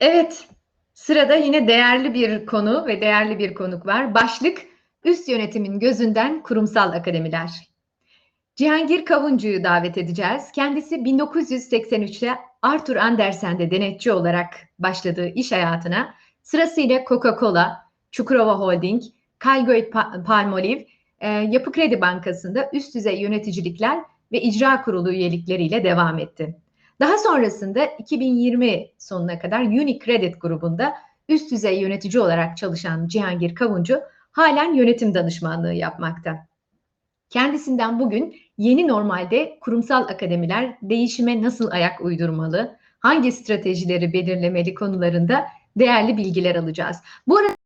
Evet, sırada yine değerli bir konu ve değerli bir konuk var. Başlık, üst yönetimin gözünden kurumsal akademiler. Cihangir Kavuncu'yu davet edeceğiz. Kendisi 1983'te Arthur Andersen'de denetçi olarak başladığı iş hayatına sırasıyla Coca-Cola, Çukurova Holding, Calgary Palmolive, e, Yapı Kredi Bankası'nda üst düzey yöneticilikler ve icra kurulu üyelikleriyle devam etti. Daha sonrasında 2020 sonuna kadar Unicredit grubunda üst düzey yönetici olarak çalışan Cihangir Kavuncu halen yönetim danışmanlığı yapmakta. Kendisinden bugün yeni normalde kurumsal akademiler değişime nasıl ayak uydurmalı, hangi stratejileri belirlemeli konularında değerli bilgiler alacağız. Bu arada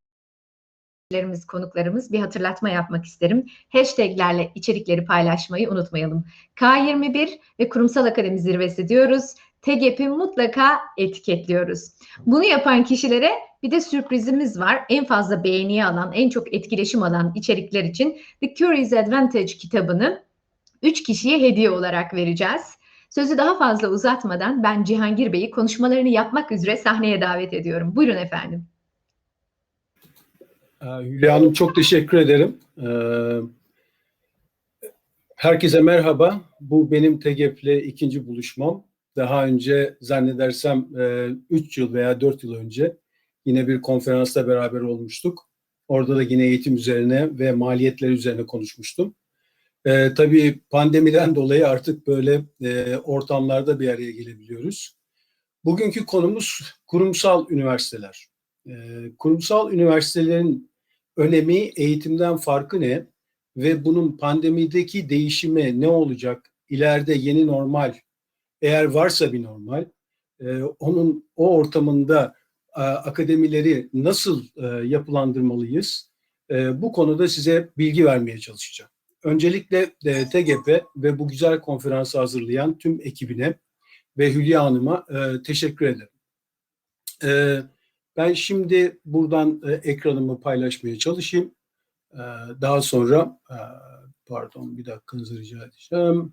konuklarımız bir hatırlatma yapmak isterim. Hashtaglerle içerikleri paylaşmayı unutmayalım. K21 ve Kurumsal Akademi Zirvesi diyoruz. TGP'i mutlaka etiketliyoruz. Bunu yapan kişilere bir de sürprizimiz var. En fazla beğeniyi alan, en çok etkileşim alan içerikler için The Curious Advantage kitabını 3 kişiye hediye olarak vereceğiz. Sözü daha fazla uzatmadan ben Cihangir Bey'i konuşmalarını yapmak üzere sahneye davet ediyorum. Buyurun efendim. Ee, Hülya Hanım çok teşekkür ederim. Ee, herkese merhaba. Bu benim TGEP'le ikinci buluşmam. Daha önce zannedersem 3 yıl veya 4 yıl önce yine bir konferansta beraber olmuştuk. Orada da yine eğitim üzerine ve maliyetler üzerine konuşmuştum. Ee, tabii pandemiden dolayı artık böyle e, ortamlarda bir araya gelebiliyoruz. Bugünkü konumuz kurumsal üniversiteler. Ee, kurumsal üniversitelerin önemi, eğitimden farkı ne ve bunun pandemideki değişimi ne olacak? İleride yeni normal, eğer varsa bir normal, e, onun o ortamında e, akademileri nasıl e, yapılandırmalıyız? E, bu konuda size bilgi vermeye çalışacağım. Öncelikle e, TGP ve bu güzel konferansı hazırlayan tüm ekibine ve Hülya Hanım'a e, teşekkür ederim. E, ben şimdi buradan e, ekranımı paylaşmaya çalışayım. E, daha sonra, e, pardon bir dakikanızı rica edeceğim.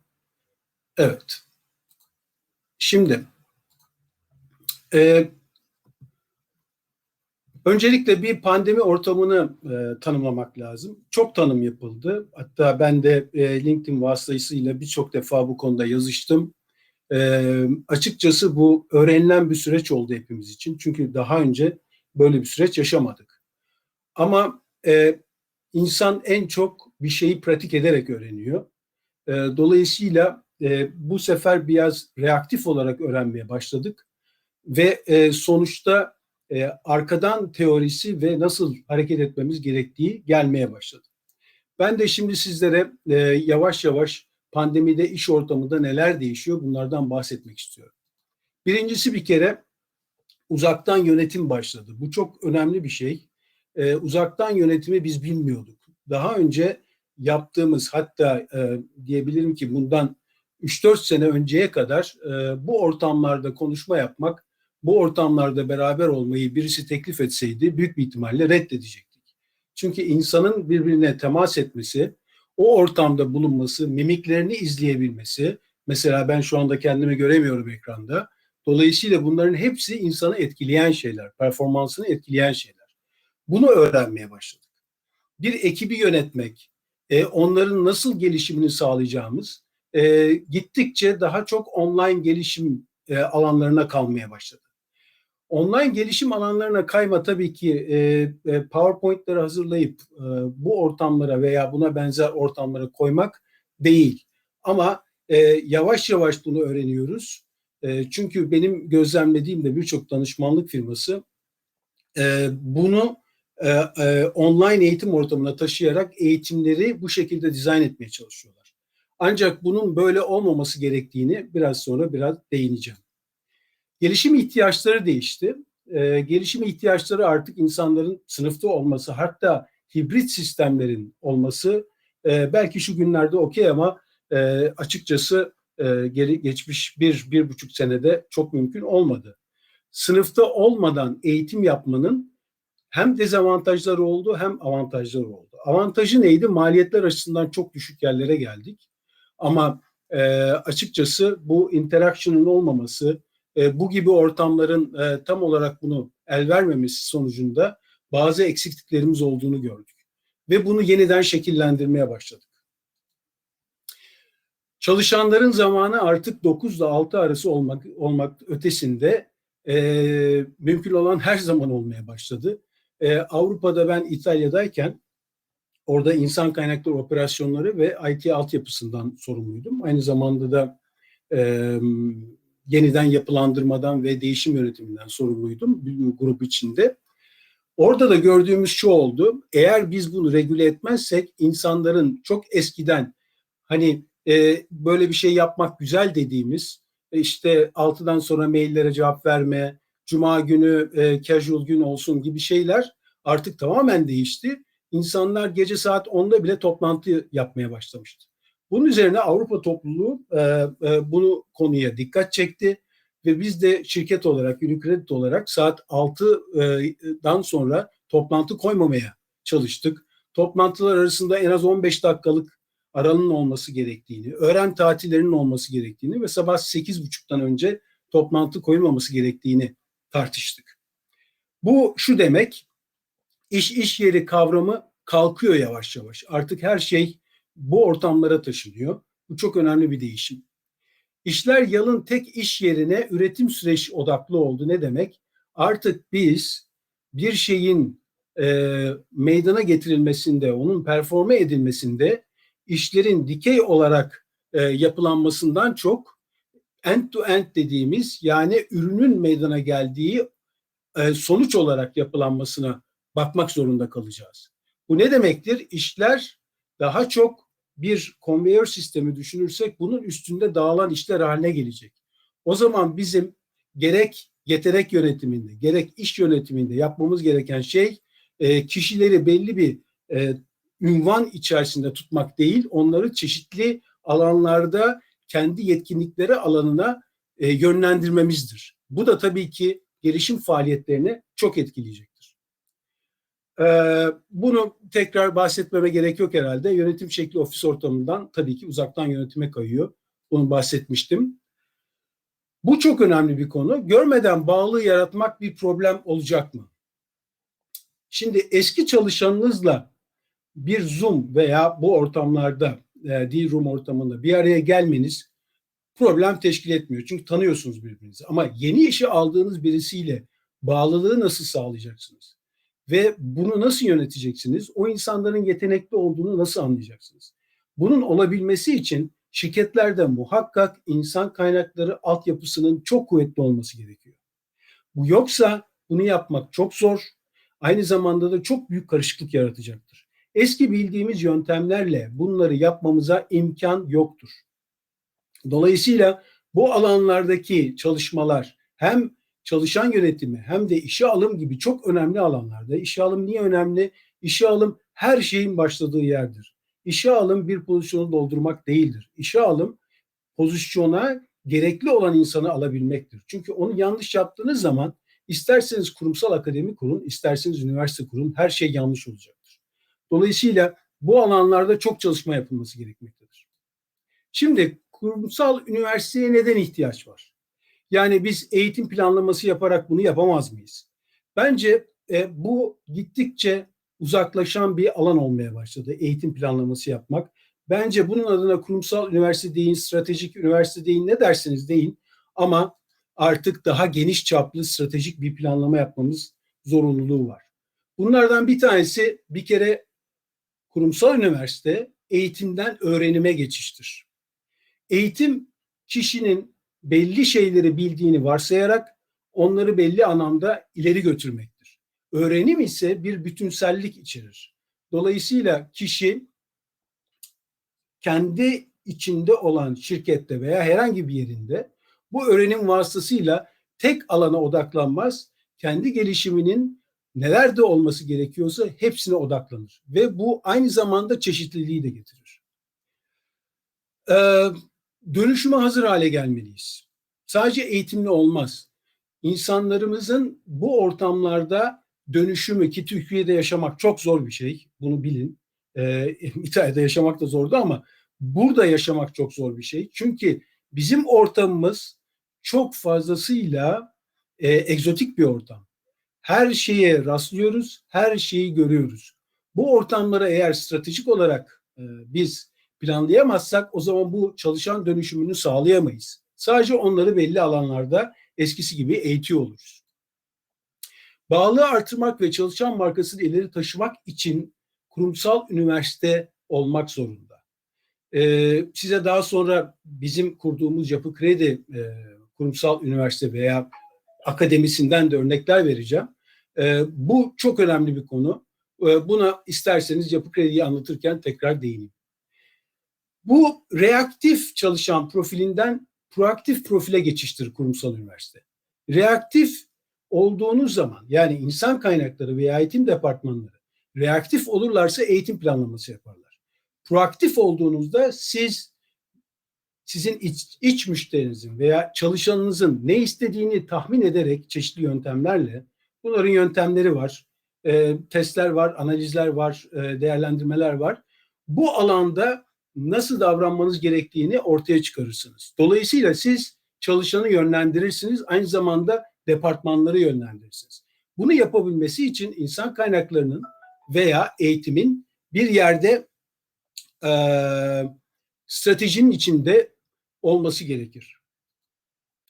Evet. Şimdi, e, öncelikle bir pandemi ortamını e, tanımlamak lazım. Çok tanım yapıldı. Hatta ben de e, LinkedIn vasıtasıyla birçok defa bu konuda yazıştım. E, açıkçası bu öğrenilen bir süreç oldu hepimiz için. Çünkü daha önce böyle bir süreç yaşamadık. Ama e, insan en çok bir şeyi pratik ederek öğreniyor. E, dolayısıyla e, bu sefer biraz reaktif olarak öğrenmeye başladık. Ve e, sonuçta e, arkadan teorisi ve nasıl hareket etmemiz gerektiği gelmeye başladı. Ben de şimdi sizlere e, yavaş yavaş pandemide iş ortamında neler değişiyor bunlardan bahsetmek istiyorum. Birincisi bir kere uzaktan yönetim başladı. Bu çok önemli bir şey. Ee, uzaktan yönetimi biz bilmiyorduk. Daha önce yaptığımız hatta e, diyebilirim ki bundan 3-4 sene önceye kadar e, bu ortamlarda konuşma yapmak, bu ortamlarda beraber olmayı birisi teklif etseydi büyük bir ihtimalle reddedecektik. Çünkü insanın birbirine temas etmesi, o ortamda bulunması, mimiklerini izleyebilmesi, mesela ben şu anda kendimi göremiyorum ekranda. Dolayısıyla bunların hepsi insanı etkileyen şeyler, performansını etkileyen şeyler. Bunu öğrenmeye başladık. Bir ekibi yönetmek, e, onların nasıl gelişimini sağlayacağımız e, gittikçe daha çok online gelişim e, alanlarına kalmaya başladı. Online gelişim alanlarına kayma tabii ki e, e, PowerPoint'leri hazırlayıp e, bu ortamlara veya buna benzer ortamlara koymak değil. Ama e, yavaş yavaş bunu öğreniyoruz. E, çünkü benim gözlemlediğim de birçok danışmanlık firması e, bunu e, e, online eğitim ortamına taşıyarak eğitimleri bu şekilde dizayn etmeye çalışıyorlar. Ancak bunun böyle olmaması gerektiğini biraz sonra biraz değineceğim. Gelişim ihtiyaçları değişti. E, gelişim ihtiyaçları artık insanların sınıfta olması, hatta hibrit sistemlerin olması e, belki şu günlerde okey ama e, açıkçası e, geri geçmiş bir, bir buçuk senede çok mümkün olmadı. Sınıfta olmadan eğitim yapmanın hem dezavantajları oldu hem avantajları oldu. Avantajı neydi? Maliyetler açısından çok düşük yerlere geldik. Ama e, açıkçası bu interaction'ın olmaması, e, bu gibi ortamların e, tam olarak bunu el vermemesi sonucunda bazı eksikliklerimiz olduğunu gördük. Ve bunu yeniden şekillendirmeye başladık. Çalışanların zamanı artık 9 ile 6 arası olmak, olmak ötesinde e, mümkün olan her zaman olmaya başladı. E, Avrupa'da ben İtalya'dayken orada insan kaynakları operasyonları ve IT altyapısından sorumluydum. Aynı zamanda da e, yeniden yapılandırmadan ve değişim yönetiminden sorumluydum grup içinde. Orada da gördüğümüz şu oldu. Eğer biz bunu regüle etmezsek insanların çok eskiden hani e, böyle bir şey yapmak güzel dediğimiz e, işte 6'dan sonra maillere cevap verme, cuma günü e, casual gün olsun gibi şeyler artık tamamen değişti. İnsanlar gece saat 10'da bile toplantı yapmaya başlamıştı. Bunun üzerine Avrupa topluluğu e, e, bunu konuya dikkat çekti ve biz de şirket olarak, Unicredit olarak saat 6'dan sonra toplantı koymamaya çalıştık. Toplantılar arasında en az 15 dakikalık aralığın olması gerektiğini, öğren tatillerinin olması gerektiğini ve sabah 8.30'dan önce toplantı koyulmaması gerektiğini tartıştık. Bu şu demek, iş iş yeri kavramı kalkıyor yavaş yavaş. Artık her şey bu ortamlara taşınıyor. Bu çok önemli bir değişim. İşler yalın tek iş yerine üretim süreç odaklı oldu. Ne demek? Artık biz bir şeyin e, meydana getirilmesinde, onun performe edilmesinde işlerin dikey olarak e, yapılanmasından çok end to end dediğimiz yani ürünün meydana geldiği e, sonuç olarak yapılanmasına bakmak zorunda kalacağız. Bu ne demektir? İşler daha çok bir konveyör sistemi düşünürsek bunun üstünde dağılan işler haline gelecek. O zaman bizim gerek yetenek yönetiminde, gerek iş yönetiminde yapmamız gereken şey e, kişileri belli bir e, ünvan içerisinde tutmak değil, onları çeşitli alanlarda kendi yetkinlikleri alanına e, yönlendirmemizdir. Bu da tabii ki gelişim faaliyetlerini çok etkileyecektir. Ee, bunu tekrar bahsetmeme gerek yok herhalde. Yönetim şekli ofis ortamından tabii ki uzaktan yönetime kayıyor. Bunu bahsetmiştim. Bu çok önemli bir konu. Görmeden bağlı yaratmak bir problem olacak mı? Şimdi eski çalışanınızla bir Zoom veya bu ortamlarda e, D-Room ortamında bir araya gelmeniz problem teşkil etmiyor. Çünkü tanıyorsunuz birbirinizi. Ama yeni işe aldığınız birisiyle bağlılığı nasıl sağlayacaksınız? Ve bunu nasıl yöneteceksiniz? O insanların yetenekli olduğunu nasıl anlayacaksınız? Bunun olabilmesi için şirketlerde muhakkak insan kaynakları altyapısının çok kuvvetli olması gerekiyor. Bu yoksa bunu yapmak çok zor. Aynı zamanda da çok büyük karışıklık yaratacaktır. Eski bildiğimiz yöntemlerle bunları yapmamıza imkan yoktur. Dolayısıyla bu alanlardaki çalışmalar hem çalışan yönetimi hem de işe alım gibi çok önemli alanlarda. İşe alım niye önemli? İşe alım her şeyin başladığı yerdir. İşe alım bir pozisyonu doldurmak değildir. İşe alım pozisyona gerekli olan insanı alabilmektir. Çünkü onu yanlış yaptığınız zaman isterseniz kurumsal akademi kurun, isterseniz üniversite kurun her şey yanlış olacaktır. Dolayısıyla bu alanlarda çok çalışma yapılması gerekmektedir. Şimdi kurumsal üniversiteye neden ihtiyaç var? Yani biz eğitim planlaması yaparak bunu yapamaz mıyız? Bence e, bu gittikçe uzaklaşan bir alan olmaya başladı eğitim planlaması yapmak. Bence bunun adına kurumsal üniversite deyin, stratejik üniversite deyin, ne derseniz deyin ama artık daha geniş çaplı stratejik bir planlama yapmamız zorunluluğu var. Bunlardan bir tanesi bir kere kurumsal üniversite eğitimden öğrenime geçiştir. Eğitim kişinin belli şeyleri bildiğini varsayarak onları belli anlamda ileri götürmektir. Öğrenim ise bir bütünsellik içerir. Dolayısıyla kişi kendi içinde olan şirkette veya herhangi bir yerinde bu öğrenim vasıtasıyla tek alana odaklanmaz, kendi gelişiminin nelerde olması gerekiyorsa hepsine odaklanır. Ve bu aynı zamanda çeşitliliği de getirir. Ee, dönüşüme hazır hale gelmeliyiz. Sadece eğitimli olmaz. İnsanlarımızın bu ortamlarda dönüşümü ki Türkiye'de yaşamak çok zor bir şey. Bunu bilin. Ee, İtalya'da yaşamak da zordu ama burada yaşamak çok zor bir şey. Çünkü bizim ortamımız çok fazlasıyla e, egzotik bir ortam. Her şeye rastlıyoruz, her şeyi görüyoruz. Bu ortamları eğer stratejik olarak e, biz planlayamazsak o zaman bu çalışan dönüşümünü sağlayamayız. Sadece onları belli alanlarda eskisi gibi eğitiyor oluruz. Bağlığı artırmak ve çalışan markasını ileri taşımak için kurumsal üniversite olmak zorunda. Ee, size daha sonra bizim kurduğumuz Yapı Kredi e, kurumsal üniversite veya akademisinden de örnekler vereceğim. Ee, bu çok önemli bir konu. Ee, buna isterseniz Yapı Kredi'yi anlatırken tekrar değineyim. Bu reaktif çalışan profilinden proaktif profile geçiştir kurumsal üniversite. Reaktif olduğunuz zaman yani insan kaynakları veya eğitim departmanları reaktif olurlarsa eğitim planlaması yaparlar. Proaktif olduğunuzda siz sizin iç, iç müşterinizin veya çalışanınızın ne istediğini tahmin ederek çeşitli yöntemlerle bunların yöntemleri var, e, testler var, analizler var, e, değerlendirmeler var. Bu alanda nasıl davranmanız gerektiğini ortaya çıkarırsınız. Dolayısıyla siz çalışanı yönlendirirsiniz, aynı zamanda departmanları yönlendirirsiniz. Bunu yapabilmesi için insan kaynaklarının veya eğitimin bir yerde e, stratejinin içinde olması gerekir.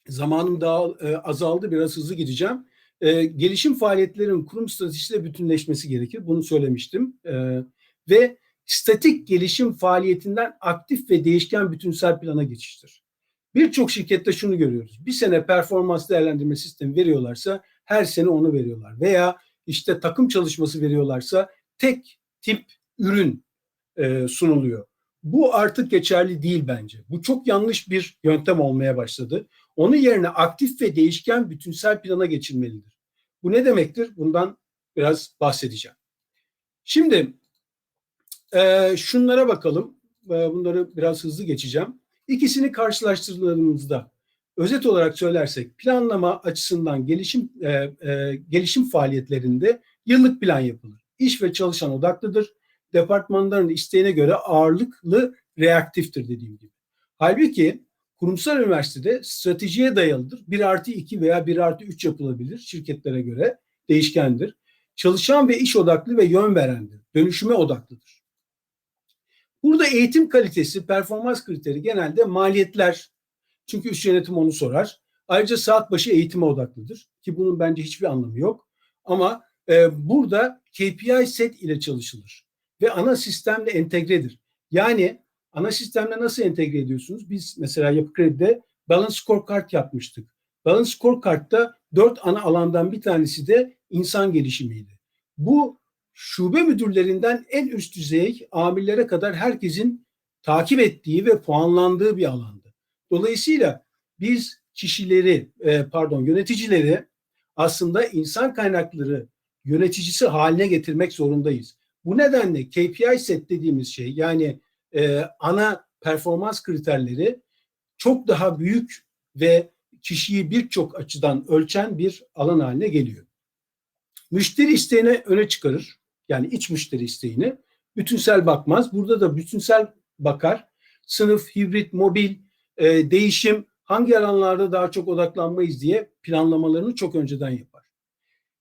Zamanım daha e, azaldı, biraz hızlı gideceğim. E, gelişim faaliyetlerinin kurum stratejisiyle bütünleşmesi gerekir. Bunu söylemiştim. E, ve statik gelişim faaliyetinden aktif ve değişken bütünsel plana geçiştir. Birçok şirkette şunu görüyoruz. Bir sene performans değerlendirme sistemi veriyorlarsa her sene onu veriyorlar. Veya işte takım çalışması veriyorlarsa tek tip ürün e, sunuluyor. Bu artık geçerli değil bence. Bu çok yanlış bir yöntem olmaya başladı. Onun yerine aktif ve değişken bütünsel plana geçilmelidir. Bu ne demektir? Bundan biraz bahsedeceğim. Şimdi e, şunlara bakalım. E, bunları biraz hızlı geçeceğim. İkisini karşılaştırdığımızda özet olarak söylersek planlama açısından gelişim e, e, gelişim faaliyetlerinde yıllık plan yapılır. İş ve çalışan odaklıdır. Departmanların isteğine göre ağırlıklı reaktiftir dediğim gibi. Halbuki kurumsal üniversitede stratejiye dayalıdır. 1 artı 2 veya 1 artı 3 yapılabilir şirketlere göre değişkendir. Çalışan ve iş odaklı ve yön verendir. Dönüşüme odaklıdır. Burada eğitim kalitesi, performans kriteri genelde maliyetler. Çünkü üst yönetim onu sorar. Ayrıca saat başı eğitime odaklıdır. Ki bunun bence hiçbir anlamı yok. Ama e, burada KPI set ile çalışılır. Ve ana sistemle entegredir. Yani ana sistemle nasıl entegre ediyorsunuz? Biz mesela Yapı Kredi'de Balance Scorecard yapmıştık. Balance Scorecard'da dört ana alandan bir tanesi de insan gelişimiydi. Bu şube müdürlerinden en üst düzey amirlere kadar herkesin takip ettiği ve puanlandığı bir alandı. Dolayısıyla biz kişileri, e, pardon yöneticileri aslında insan kaynakları yöneticisi haline getirmek zorundayız. Bu nedenle KPI set dediğimiz şey yani e, ana performans kriterleri çok daha büyük ve kişiyi birçok açıdan ölçen bir alan haline geliyor. Müşteri isteğine öne çıkarır. Yani iç müşteri isteğini. Bütünsel bakmaz. Burada da bütünsel bakar. Sınıf, hibrit, mobil, e, değişim hangi alanlarda daha çok odaklanmayız diye planlamalarını çok önceden yapar.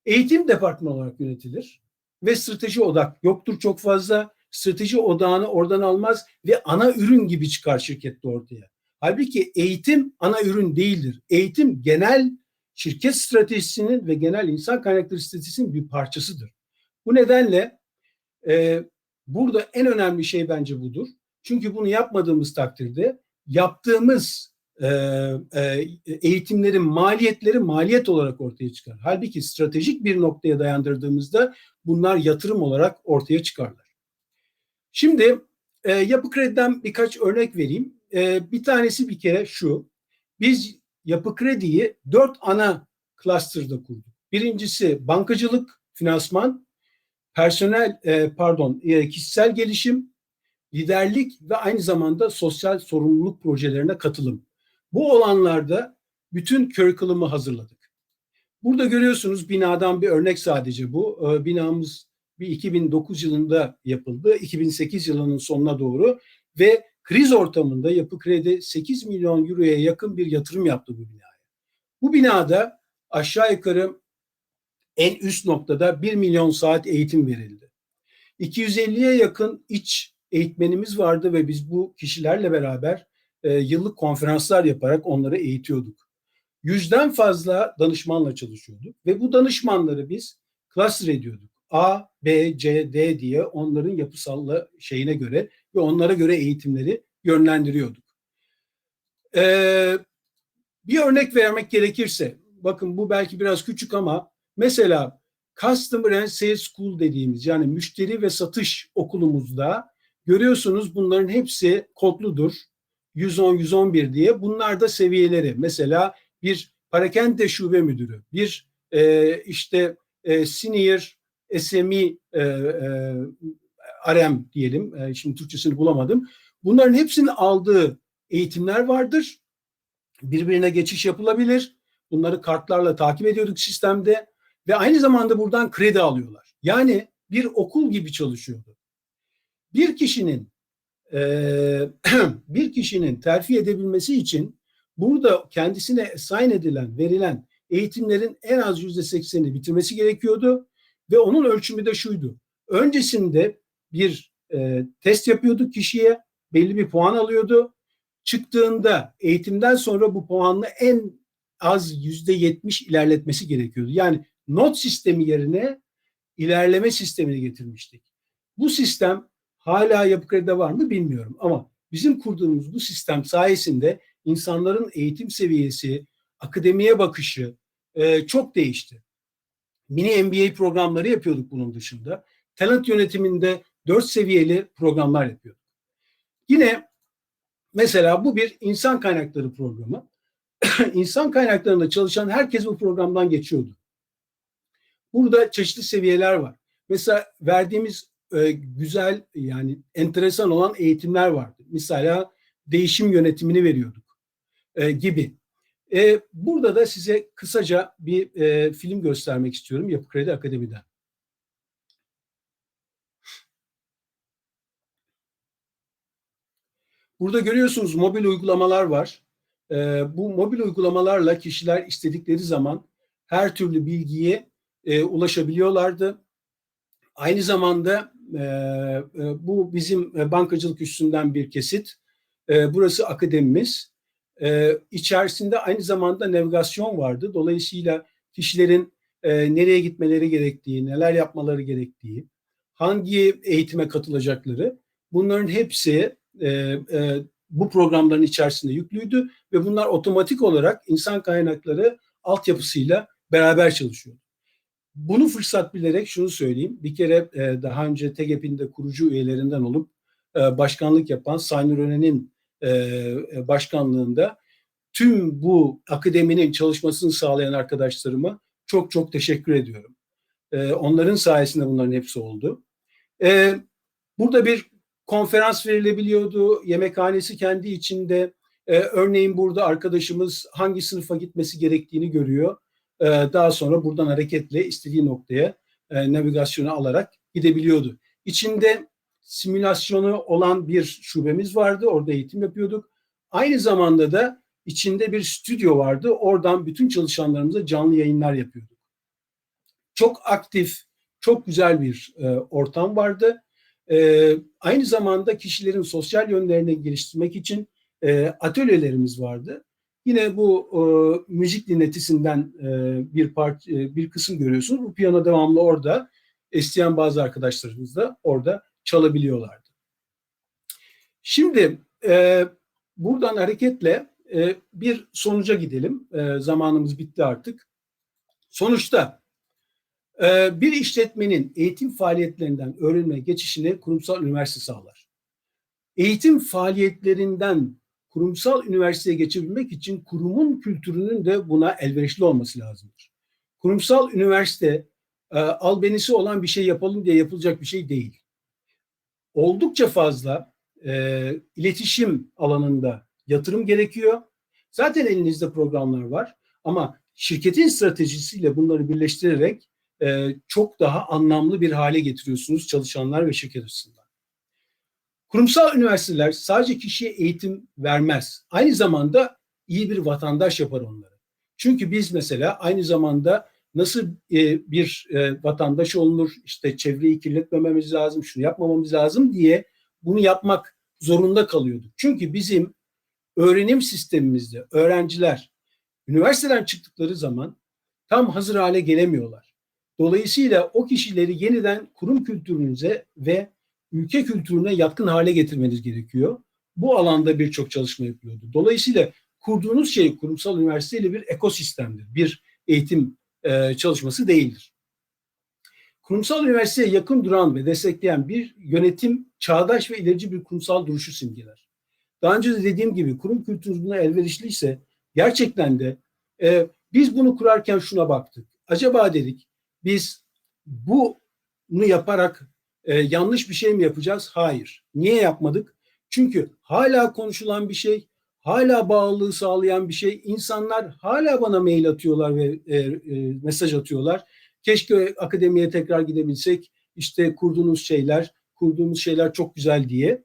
Eğitim departmanı olarak yönetilir ve strateji odak yoktur çok fazla. Strateji odağını oradan almaz ve ana ürün gibi çıkar şirkette ortaya. Halbuki eğitim ana ürün değildir. Eğitim genel şirket stratejisinin ve genel insan kaynakları stratejisinin bir parçasıdır. Bu nedenle e, burada en önemli şey bence budur. Çünkü bunu yapmadığımız takdirde yaptığımız e, e, eğitimlerin maliyetleri maliyet olarak ortaya çıkar. Halbuki stratejik bir noktaya dayandırdığımızda bunlar yatırım olarak ortaya çıkarlar. Şimdi e, Yapı Kredi'den birkaç örnek vereyim. E, bir tanesi bir kere şu. Biz Yapı Kredi'yi dört ana cluster'da kurduk. Birincisi bankacılık, finansman, personel e, pardon e, kişisel gelişim, liderlik ve aynı zamanda sosyal sorumluluk projelerine katılım. Bu olanlarda bütün curriculum'u hazırladık. Burada görüyorsunuz binadan bir örnek sadece bu. E, binamız bir 2009 yılında yapıldı. 2008 yılının sonuna doğru ve kriz ortamında Yapı Kredi 8 milyon euroya yakın bir yatırım yaptı bu binaya. Bu binada aşağı yukarı en üst noktada 1 milyon saat eğitim verildi. 250'ye yakın iç eğitmenimiz vardı ve biz bu kişilerle beraber e, yıllık konferanslar yaparak onları eğitiyorduk. Yüzden fazla danışmanla çalışıyorduk ve bu danışmanları biz cluster ediyorduk. A, B, C, D diye onların yapısal şeyine göre ve onlara göre eğitimleri yönlendiriyorduk. Ee, bir örnek vermek gerekirse, bakın bu belki biraz küçük ama mesela Customer and Sales School dediğimiz yani müşteri ve satış okulumuzda görüyorsunuz bunların hepsi kodludur. 110, 111 diye. Bunlar da seviyeleri. Mesela bir parakende şube müdürü, bir e, işte e, senior SME e, e, RM diyelim. E, şimdi Türkçesini bulamadım. Bunların hepsinin aldığı eğitimler vardır. Birbirine geçiş yapılabilir. Bunları kartlarla takip ediyorduk sistemde ve aynı zamanda buradan kredi alıyorlar. Yani bir okul gibi çalışıyordu. Bir kişinin e, bir kişinin terfi edebilmesi için burada kendisine assign edilen, verilen eğitimlerin en az yüzde sekseni bitirmesi gerekiyordu ve onun ölçümü de şuydu. Öncesinde bir e, test yapıyorduk kişiye, belli bir puan alıyordu. Çıktığında eğitimden sonra bu puanını en az yüzde yetmiş ilerletmesi gerekiyordu. Yani not sistemi yerine ilerleme sistemini getirmiştik. Bu sistem hala yapı kredide var mı bilmiyorum ama bizim kurduğumuz bu sistem sayesinde insanların eğitim seviyesi, akademiye bakışı e, çok değişti. Mini MBA programları yapıyorduk bunun dışında. Talent yönetiminde dört seviyeli programlar yapıyorduk. Yine mesela bu bir insan kaynakları programı. insan kaynaklarında çalışan herkes bu programdan geçiyordu. Burada çeşitli seviyeler var. Mesela verdiğimiz e, güzel yani enteresan olan eğitimler vardı. Mesela değişim yönetimini veriyorduk e, gibi. E, burada da size kısaca bir e, film göstermek istiyorum Yapı Kredi Akademi'den. Burada görüyorsunuz mobil uygulamalar var. E, bu mobil uygulamalarla kişiler istedikleri zaman her türlü bilgiye e, ulaşabiliyorlardı. Aynı zamanda e, e, bu bizim bankacılık üstünden bir kesit. E, burası akademimiz. E, içerisinde aynı zamanda navigasyon vardı. Dolayısıyla kişilerin e, nereye gitmeleri gerektiği, neler yapmaları gerektiği, hangi eğitime katılacakları bunların hepsi e, e, bu programların içerisinde yüklüydü ve bunlar otomatik olarak insan kaynakları altyapısıyla beraber çalışıyor. Bunu fırsat bilerek şunu söyleyeyim. Bir kere e, daha önce TGEP'in de kurucu üyelerinden olup e, başkanlık yapan Sayın Rönen'in e, başkanlığında tüm bu akademinin çalışmasını sağlayan arkadaşlarıma çok çok teşekkür ediyorum. E, onların sayesinde bunların hepsi oldu. E, burada bir konferans verilebiliyordu. Yemekhanesi kendi içinde. E, örneğin burada arkadaşımız hangi sınıfa gitmesi gerektiğini görüyor. E, daha sonra buradan hareketle istediği noktaya e, navigasyonu alarak gidebiliyordu. İçinde simülasyonu olan bir şubemiz vardı. Orada eğitim yapıyorduk. Aynı zamanda da içinde bir stüdyo vardı. Oradan bütün çalışanlarımıza canlı yayınlar yapıyorduk. Çok aktif, çok güzel bir e, ortam vardı. E, aynı zamanda kişilerin sosyal yönlerini geliştirmek için atölyelerimiz vardı. Yine bu e, müzik dinletisinden e, bir part, e, bir kısım görüyorsunuz. Bu piyano devamlı orada. İsteyen bazı arkadaşlarımız da orada çalabiliyorlardı. Şimdi e, buradan hareketle e, bir sonuca gidelim. E, zamanımız bitti artık. Sonuçta e, bir işletmenin eğitim faaliyetlerinden öğrenme geçişini kurumsal üniversite sağlar. Eğitim faaliyetlerinden kurumsal üniversiteye geçebilmek için kurumun kültürünün de buna elverişli olması lazımdır. Kurumsal üniversite e, albenisi olan bir şey yapalım diye yapılacak bir şey değil. Oldukça fazla e, iletişim alanında yatırım gerekiyor. Zaten elinizde programlar var ama şirketin stratejisiyle bunları birleştirerek e, çok daha anlamlı bir hale getiriyorsunuz çalışanlar ve şirket açısından. Kurumsal üniversiteler sadece kişiye eğitim vermez. Aynı zamanda iyi bir vatandaş yapar onları. Çünkü biz mesela aynı zamanda nasıl e, bir e, vatandaş olunur, işte çevreyi kirletmememiz lazım, şunu yapmamamız lazım diye bunu yapmak zorunda kalıyorduk. Çünkü bizim öğrenim sistemimizde öğrenciler üniversiteden çıktıkları zaman tam hazır hale gelemiyorlar. Dolayısıyla o kişileri yeniden kurum kültürünüze ve ülke kültürüne yatkın hale getirmeniz gerekiyor. Bu alanda birçok çalışma yapılıyordu. Dolayısıyla kurduğunuz şey kurumsal üniversiteyle bir ekosistemdir. Bir eğitim e, çalışması değildir. Kurumsal üniversiteye yakın duran ve destekleyen bir yönetim çağdaş ve ilerici bir kurumsal duruşu simgeler. Daha önce de dediğim gibi kurum kültürü buna elverişliyse gerçekten de e, biz bunu kurarken şuna baktık. Acaba dedik biz bunu yaparak e, yanlış bir şey mi yapacağız? Hayır. Niye yapmadık? Çünkü hala konuşulan bir şey, hala bağlılığı sağlayan bir şey. İnsanlar hala bana mail atıyorlar ve e, e, mesaj atıyorlar. Keşke akademiye tekrar gidebilsek. İşte kurduğunuz şeyler, kurduğumuz şeyler çok güzel diye.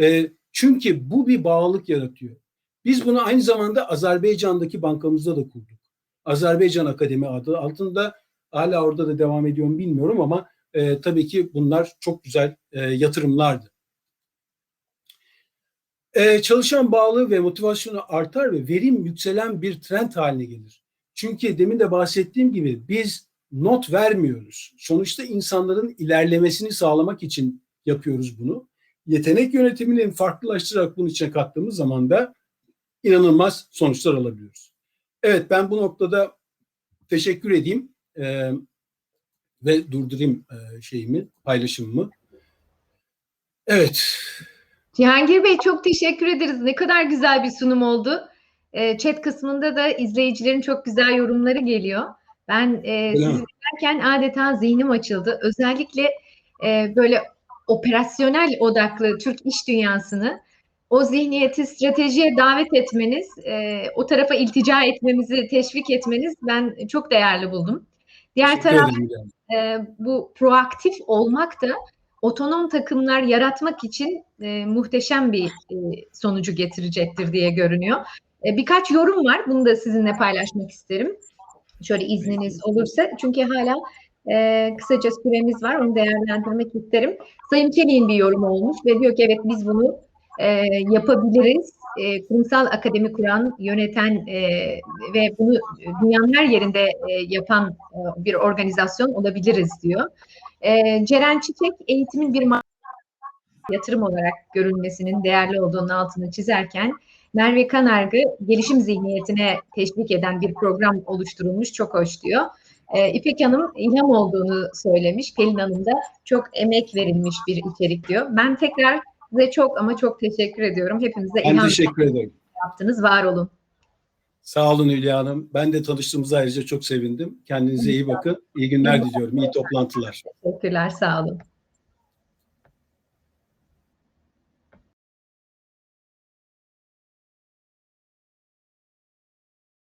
E, çünkü bu bir bağlılık yaratıyor. Biz bunu aynı zamanda Azerbaycan'daki bankamızda da kurduk. Azerbaycan Akademi adı altında hala orada da devam ediyor mu bilmiyorum ama e, tabii ki bunlar çok güzel e, yatırımlardı. E, çalışan bağlılığı ve motivasyonu artar ve verim yükselen bir trend haline gelir. Çünkü demin de bahsettiğim gibi biz not vermiyoruz. Sonuçta insanların ilerlemesini sağlamak için yapıyoruz bunu. Yetenek yönetimini farklılaştırarak bunun içine kattığımız zaman da inanılmaz sonuçlar alabiliyoruz. Evet ben bu noktada teşekkür edeyim e, ve durdurayım e, şeyimi, paylaşımımı. Evet. Cihangir Bey çok teşekkür ederiz. Ne kadar güzel bir sunum oldu. E, chat kısmında da izleyicilerin çok güzel yorumları geliyor. Ben e, sizi dinlerken adeta zihnim açıldı. Özellikle e, böyle operasyonel odaklı Türk iş dünyasını o zihniyeti stratejiye davet etmeniz, e, o tarafa iltica etmemizi teşvik etmeniz ben çok değerli buldum. Diğer taraftan e, bu proaktif olmak da otonom takımlar yaratmak için e, muhteşem bir e, sonucu getirecektir diye görünüyor. E, birkaç yorum var. Bunu da sizinle paylaşmak isterim. Şöyle izniniz olursa. Çünkü hala e, kısaca süremiz var. Onu değerlendirmek isterim. Sayın Çelik'in bir yorumu olmuş ve diyor ki evet biz bunu e, yapabiliriz. E, kurumsal akademi kuran, yöneten e, ve bunu dünyanın her yerinde e, yapan e, bir organizasyon olabiliriz diyor. E, Ceren Çiçek eğitimin bir yatırım olarak görülmesinin değerli olduğunun altını çizerken Merve Kanargı gelişim zihniyetine teşvik eden bir program oluşturulmuş çok hoş diyor. E, İpek Hanım ilham olduğunu söylemiş. Pelin Hanım da çok emek verilmiş bir içerik diyor. Ben tekrar size çok ama çok teşekkür ediyorum. Hepinize ben teşekkür ederim. yaptınız. Var olun. Sağ olun Hülya Hanım. Ben de tanıştığımıza ayrıca çok sevindim. Kendinize iyi bakın. İyi günler diliyorum. İyi toplantılar. Teşekkürler. Sağ olun.